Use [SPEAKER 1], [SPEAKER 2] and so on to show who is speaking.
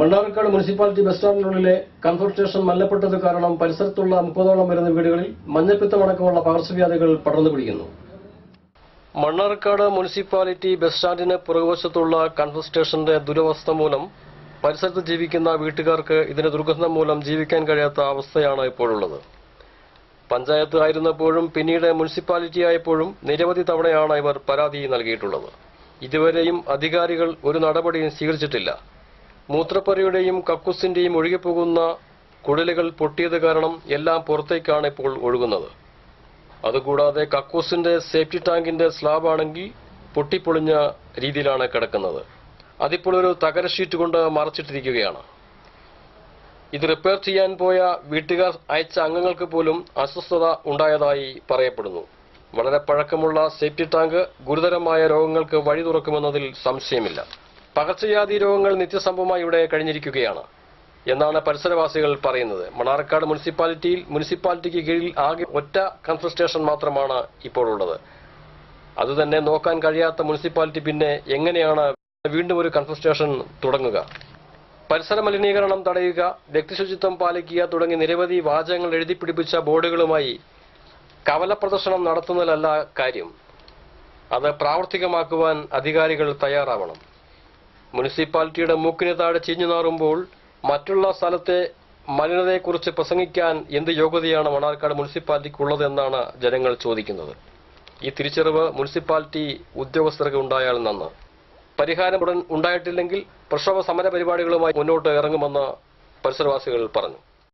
[SPEAKER 1] Mannarkkad municipality bus സ്റ്റാൻഡിനുള്ളിലെ comfort station മല്ലപ്പെട്ടത് കാരണം പരിസരത്തുള്ള മുപ്പതോളം വരുന്ന വീടുകളിൽ മഞ്ഞപ്പിത്തമടക്കമുള്ള പകർച്ചവ്യാധികൾ പടർന്നു പിടിക്കുന്നു. മണ്ണാർക്കാട് മുനിസിപ്പാലിറ്റി ബസ് സ്റ്റാൻഡിന് പുറകുവശത്തുള്ള കൺഫർട്ട് സ്റ്റേഷന്റെ ദുരവസ്ഥ മൂലം പരിസരത്ത് ജീവിക്കുന്ന വീട്ടുകാർക്ക് ഇതിന്റെ ദുർഗന്ധം മൂലം ജീവിക്കാൻ കഴിയാത്ത അവസ്ഥയാണ് ഇപ്പോഴുള്ളത്. പഞ്ചായത്ത് ആയിരുന്നപ്പോഴും പിന്നീട് മുനിസിപ്പാലിറ്റി ആയപ്പോഴും നിരവധി തവണയാണ് ഇവർ പരാതി നൽകിയിട്ടുള്ളത്. ഇതുവരെയും അധികാരികൾ ഒരു നടപടിയും സ്വീകരിച്ചിട്ടില്ല. മൂത്രപ്പരയുടെയും കക്കുസിന്റെയും ഒഴുകിപ്പോകുന്ന കുഴലുകൾ പൊട്ടിയത് കാരണം എല്ലാം പുറത്തേക്കാണ് ഇപ്പോൾ ഒഴുകുന്നത്. അതുകൂടാതെ കക്കൂസിന്റെ സേഫ്റ്റി ടാങ്കിന്റെ സ്ലാബ് ആണെങ്കിൽ പൊട്ടിപ്പൊളിഞ്ഞ രീതിയിലാണ് കിടക്കുന്നത്. അതിപ്പോൾ ഒരു തകര ഷീറ്റ് കൊണ്ട് മറച്ചിട്ടിരിക്കുകയാണ്. ഇത് റിപ്പയർ ചെയ്യാൻ പോയ വീട്ടുകാർ അയച്ച അംഗങ്ങൾക്ക് പോലും അസ്വസ്ഥത ഉണ്ടായതായി പറയപ്പെടുന്നു. വളരെ പഴക്കമുള്ള സേഫ്റ്റി ടാങ്ക് ഗുരുതരമായ രോഗങ്ങൾക്ക് വഴി തുറക്കുമെന്നതിൽ സംശയമില്ല. പകർച്ചവ്യാധി രോഗങ്ങൾ നിത്യസംഭവമായി ഇവിടെ കഴിഞ്ഞിരിക്കുകയാണ്. എന്നാണ് പരിസരവാസികൾ പറയുന്നത്. മണാർക്കാട് മുനിസിപ്പാലിറ്റിയിൽ മുനിസിപ്പാലിറ്റിക്ക് കീഴിൽ ആകെ ഒറ്റ കൺഫ്രന്റ് സ്റ്റേഷൻ മാത്രമാണ് ഇപ്പോഴുള്ളത് അതുതന്നെ നോക്കാൻ കഴിയാത്ത മുനിസിപ്പാലിറ്റി പിന്നെ എങ്ങനെയാണ് വീണ്ടും ഒരു കൺഫ്രന്റ് സ്റ്റേഷൻ തുടങ്ങുക? പരിസര മലിനീകരണം തടയുക വ്യക്തിശുചിത്വം പാലിക്കുക തുടങ്ങി നിരവധി വാചകങ്ങൾ എഴുതിപ്പിടിപ്പിച്ച ബോർഡുകളുമായി കവല പ്രദർശനം നടത്തുന്നതിലല്ല കാര്യം. അത് പ്രാവർത്തികമാക്കുവാൻ അധികാരികൾ തയ്യാറാവണം. മുനിസിപ്പാലിറ്റിയുടെ മൂക്കിന് താഴെ ചീഞ്ഞു നാറുമ്പോൾ മറ്റുള്ള സ്ഥലത്തെ മലിനതയെക്കുറിച്ച് പ്രസംഗിക്കാൻ എന്ത് യോഗ്യതയാണ് മണാർക്കാട് മുനിസിപ്പാലിറ്റിക്കുള്ളതെന്നാണ് ജനങ്ങൾ ചോദിക്കുന്നത്. ഈ തിരിച്ചറിവ് മുനിസിപ്പാലിറ്റി ഉദ്യോഗസ്ഥർക്ക് ഉണ്ടായാൽ നന്ന്. പരിഹാരം ഉടൻ ഉണ്ടായിട്ടില്ലെങ്കിൽ പ്രക്ഷോഭ സമര പരിപാടികളുമായി മുന്നോട്ട് ഇറങ്ങുമെന്ന് പരിസരവാസികൾ പറഞ്ഞു.